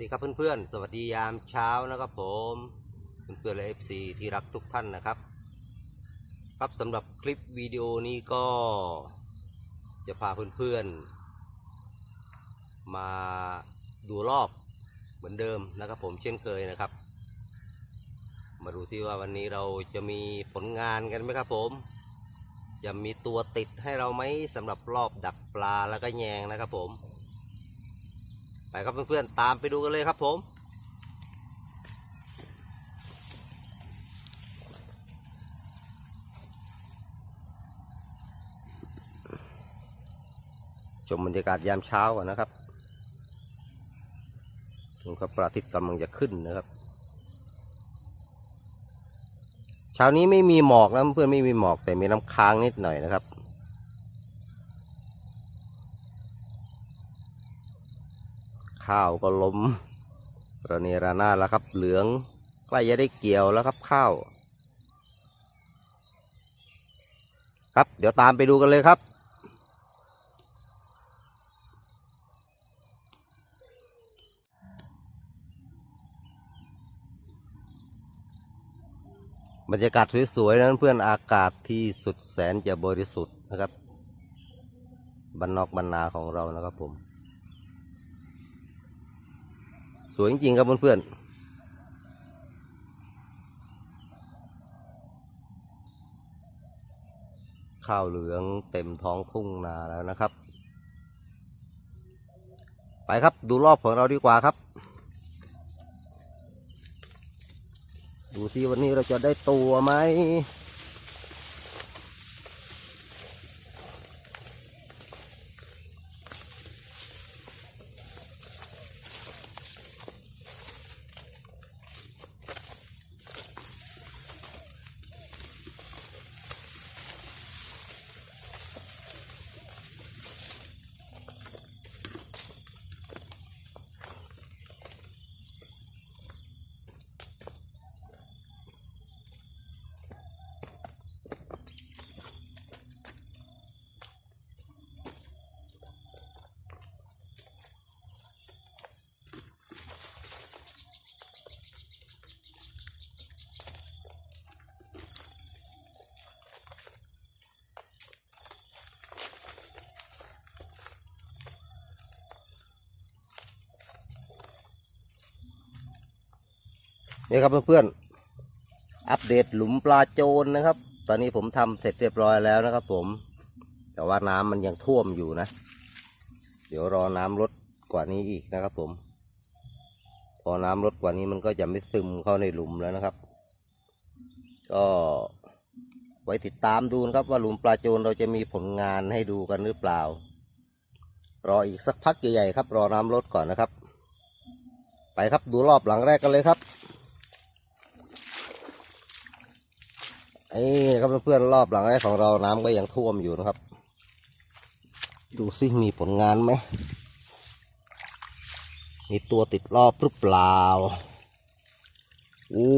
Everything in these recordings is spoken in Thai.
ดีครับเพื่อนๆ สวัสดียามเช้านะครับผมเพื่อนๆและเอฟซีที่รักทุกท่านนะครับ ครับสำหรับคลิปวิดีโอนี้ก็จะพาเพื่อนๆ มาดูรอบเหมือนเดิมนะครับผมเช่นเคยนะครับ มาดูที่ว่าวันนี้เราจะมีผลงานกันไหมครับผม จะมีตัวติดให้เราไหมสำหรับรอบดักปลาแล้วก็แยงนะครับผม ไปครับเพื่อนๆตามไปดูกันเลยครับผมชมบรรยากาศยามเช้าก่อนนะครับดูครับพระอาทิตย์กำลังจะขึ้นนะครับ เช้านี้ไม่มีหมอกนะเพื่อนไม่มีหมอกแต่มีน้ำค้างนิดหน่อยนะครับ ข้าวก็ล้มระเนระนาดแล้วครับ เหลืองใกล้จะได้เกี่ยวแล้วครับข้าว ครับเดี๋ยวตามไปดูกันเลยครับ บรรยากาศสวยๆนั้นเพื่อนอากาศที่สุดแสนจะบริสุทธิ์นะครับบรรนอกบรรนาของเรานะครับผม ส วยจริงๆครับเพื่อนๆข้าวเหลืองเต็มท้องทุ่งนาแล้วนะครับ ไปครับดูรอบของเราดีกว่าครับ ดูซิวันนี้เราจะได้ตัวไหม นี่ครับเพื่อนๆ อัปเดตหลุมปลาโจรนะครับ ตอนนี้ผมทำเสร็จเรียบร้อยแล้วนะครับ ผม แต่ว่าน้ำมันยังท่วมอยู่นะ เดี๋ยวรอน้ำลดกว่านี้อีกนะครับ ผม พอน้ำลดกว่านี้มันก็จะไม่ซึมเข้าในหลุมแล้วนะครับ ก็ไว้ติดตามดูนะครับ ว่าหลุมปลาโจรเราจะมีผลงานให้ดูกันหรือเปล่า รออีกสักพักใหญ่ๆครับ รอน้ำลดก่อนนะครับ ไปครับดูรอบหลังแรกกันเลยครับ ไอ้นะครับเพื่อนๆรอบหลังแรกของเราน้ำก็ยังท่วมอยู่นะครับ ดูซิมีผลงานไหม มีตัวติดรอบหรือเปล่าอู้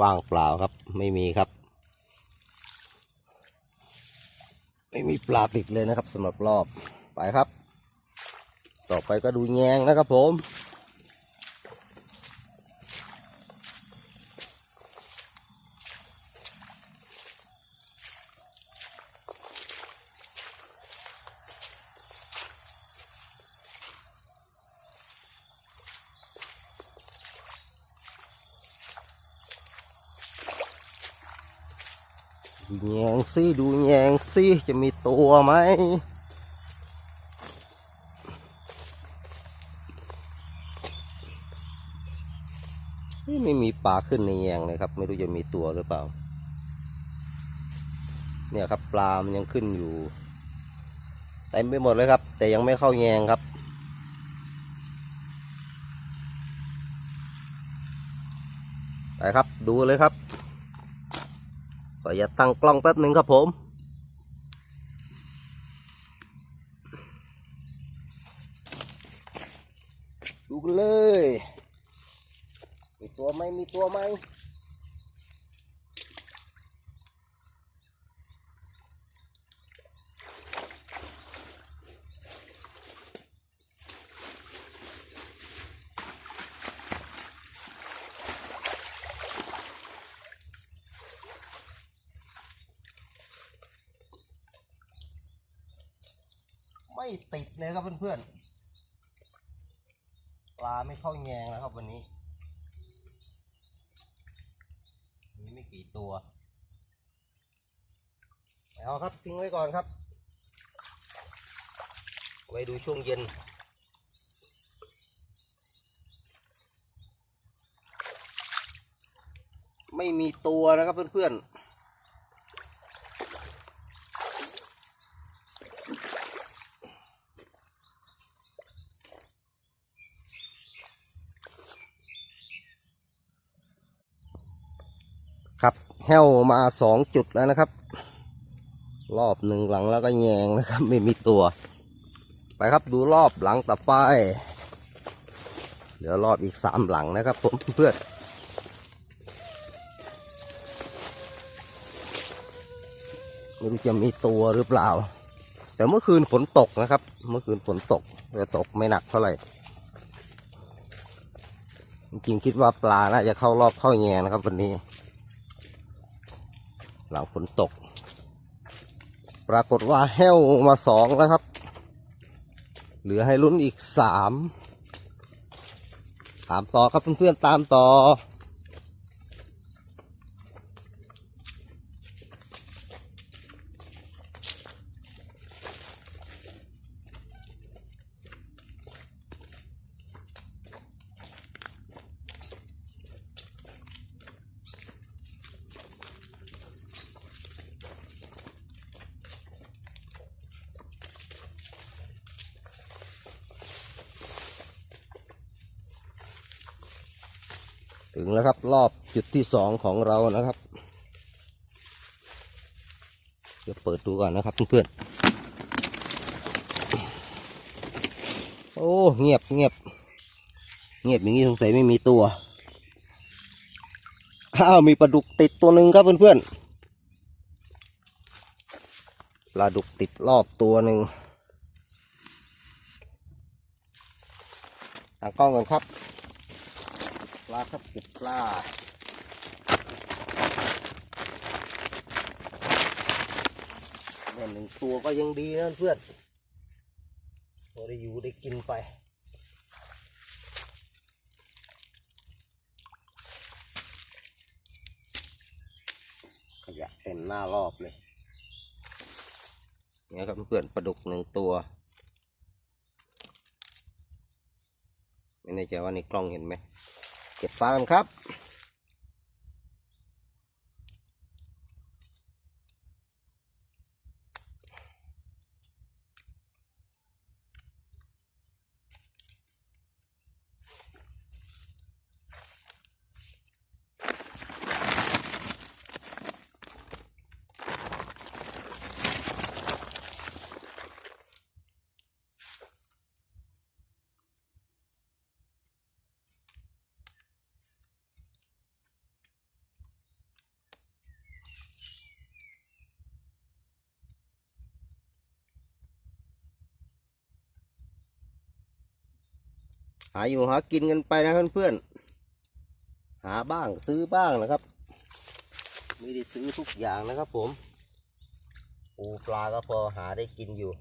ว่างเปล่าครับ ไม่มีครับ ไม่มีปลาติดเลยนะครับสำหรับรอบไปครับ ต่อไปก็ดูแยงนะครับผม ซิดูแยงซิจะมีตัวไหมไม่มีปลาขึ้นในแยงเลยครับ ไม่รู้จะมีตัวหรือเปล่า เนี่ยครับปลามันยังขึ้นอยู่เต็มไปหมดเลยครับ แต่ยังไม่เข้าแยงครับไปครับดูเลยครับ ขออย่าตั้งกล้องแป๊บหนึ่งครับผม ดูกันเลย มีตัวไหมมีตัวไหม ม ไม่ติดเลยครับเพื่อนๆ ปลาไม่เข้าแยงนะครับวันนี้ มีไม่กี่ตัว เอาครับทิ้งไว้ก่อนครับ ไว้ดูช่วงเย็นไม่มีตัวนะครับเพื่อนๆ แห้วมาสองจุดแล้วนะครับ รอบหนึ่งหลังแล้วก็แยงนะครับ ไม่มีตัว ไปครับดูรอบหลังต่อไป เดี๋ยวรอบอีกสามหลังนะครับ ผมเพื่อนไม่รู้จะมีตัวหรือเปล่า แต่เมื่อคืนฝนตกนะครับ เมื่อคืนฝนตกแต่ตกไม่หนักเท่าไหร่จริงคิดว่าปลาน่าจะเข้ารอบเข้าแยงนะครับวันนี้ หลังฝนตก ปรากฏว่าแห้วมาสองแล้วครับ เหลือให้ลุ้นอีกสามตามต่อครับเพื่อนๆตามต่อ ถึงแล้วครับ รอบจุดที่สองของเรานะครับเดี๋ยวเปิดดูก่อนนะครับเพื่อนๆ โอ้เงียบเงียบเงียบอย่างนี้สงสัยไม่มีตัว อ้าวมีปลาดุกติดตัวหนึ่งครับเพื่อนๆ ปลาดุกติดรอบตัวหนึ่งตั้งกล้องก่อนครับ ปลาครับเก็บปลาเนี่ยหนึ่งตัวก็ยังดีนะเพื่อนพอได้อยู่ได้กินไปขยะเต็มหน้ารอบเลยเนี่ยครับเพื่อนปลาดุกหนึ่งตัว ไม่แน่ใจว่าในกล้องเห็นไหม เก็บปลางครับาอยู่หากินกันไปนะเพื่อนๆหาบ้างซื้อบ้างนะครับไม่ได้ซื้อทุกอย่างนะครับผม ปูปลาก็พอหาได้กินอยู่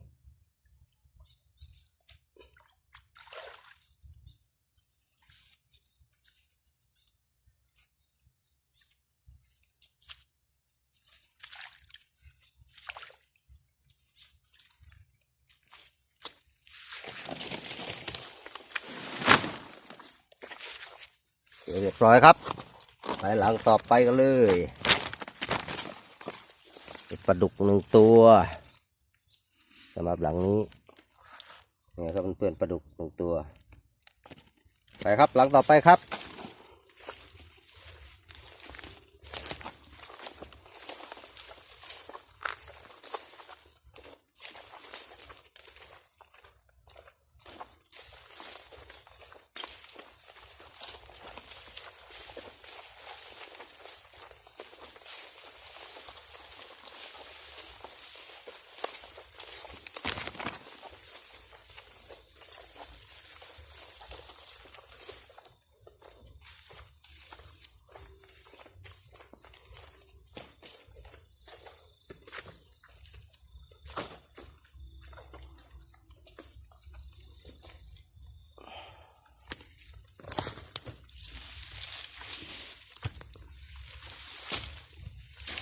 รียบร้อยครับไปหลังต่อไปกันเลยเป็นปลาดุกหนึ่งตัวสำหรับหลังนี้เนี่ยครับเพื่อนๆปลาดุกหนึ่งตัว ไปครับหลังต่อไปครับ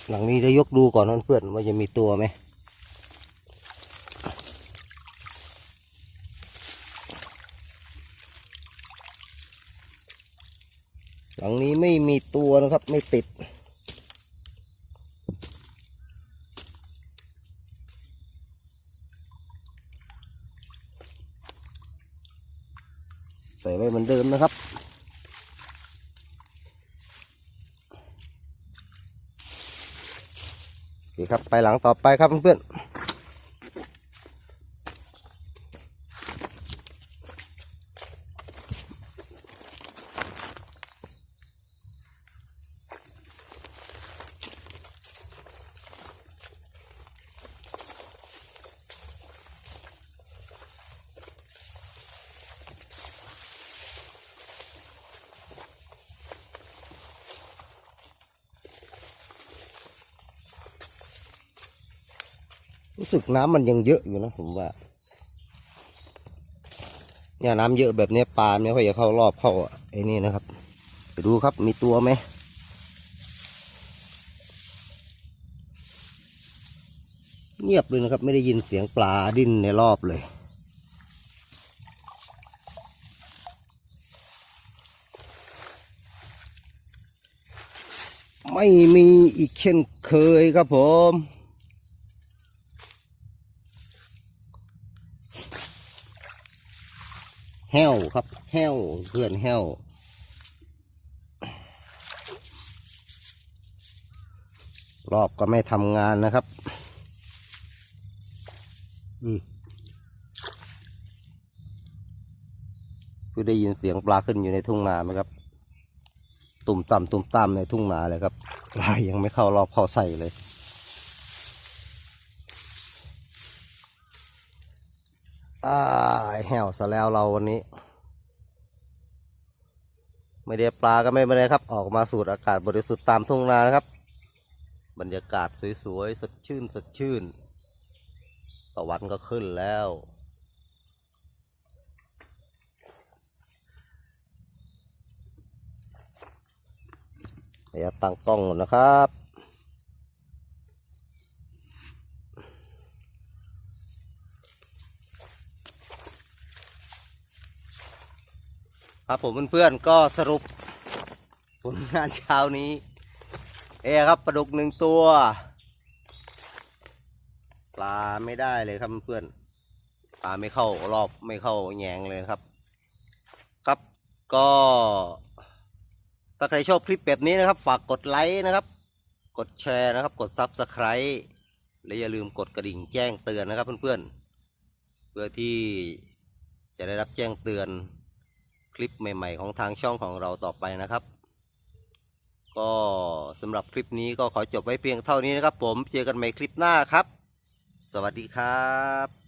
หลังนี้จะยกดูก่อนนเพื่อนว่าจะมีตัวไหมหลังนี้ไม่มีตัวนะครับไม่ติด ใส่ไว้เหมือนเดิมนะครับ โอเคครับไปหลังต่อไปครับเพื่อนๆ รู้สึกน้ำมันยังเยอะอยู่นะผมว่า เนี่ยน้ำเยอะแบบนี้ปลาไม่ค่อยจะเข้ารอบเข้าไอ้นี่นะครับไปดูครับมีตัวไหมเงียบเลยนะครับ ไม่ได้ยินเสียงปลาดิ้นในรอบเลยไม่มีอีกเช่นเคยครับผม แห้วครับแห้วเพื่อนแห้วรอบก็ไม่ทำงานนะครับ อืมคือได้ยินเสียงปลาขึ้นอยู่ในทุ่งนาไหมครับ ตุ่มต่ำตุ่มต่ำในทุ่งนาเลยครับปลายังไม่เข้ารอบเข้าใส่เลยอ่า แห้วซะแล้วเราวันนี้ ไม่ได้ปลาก็ไม่เป็นไรครับ ออกมาสูดอากาศบริสุทธิ์ตามทุ่งนานะครับ บรรยากาศสวยๆสดชื่นสดชื่นตะวันก็ขึ้นแล้ว เดี๋ยวตั้งกล้องนะครับ ครับผมเพื่อนๆก็สรุปผลงานเช้านี้ เอครับปลาดุกหนึ่งตัว ปลาไม่ได้เลยครับเพื่อนปลาไม่เข้ารอบไม่เข้าแยงเลยครับ ครับก็ถ้าใครชอบคลิปแบบนี้นะครับ ฝากกดไลค์นะครับ กดแชร์นะครับ กดซับสไคร b e และอย่าลืมกดกระดิ่งแจ้งเตือนนะครับเพื่อนๆเพื่อที่จะได้รับแจ้งเตือน คลิปใหม่ ๆ ของทางช่องของเราต่อไปนะครับ ก็สำหรับคลิปนี้ก็ขอจบไว้เพียงเท่านี้นะครับ ผมเจอกันใหม่คลิปหน้าครับ สวัสดีครับ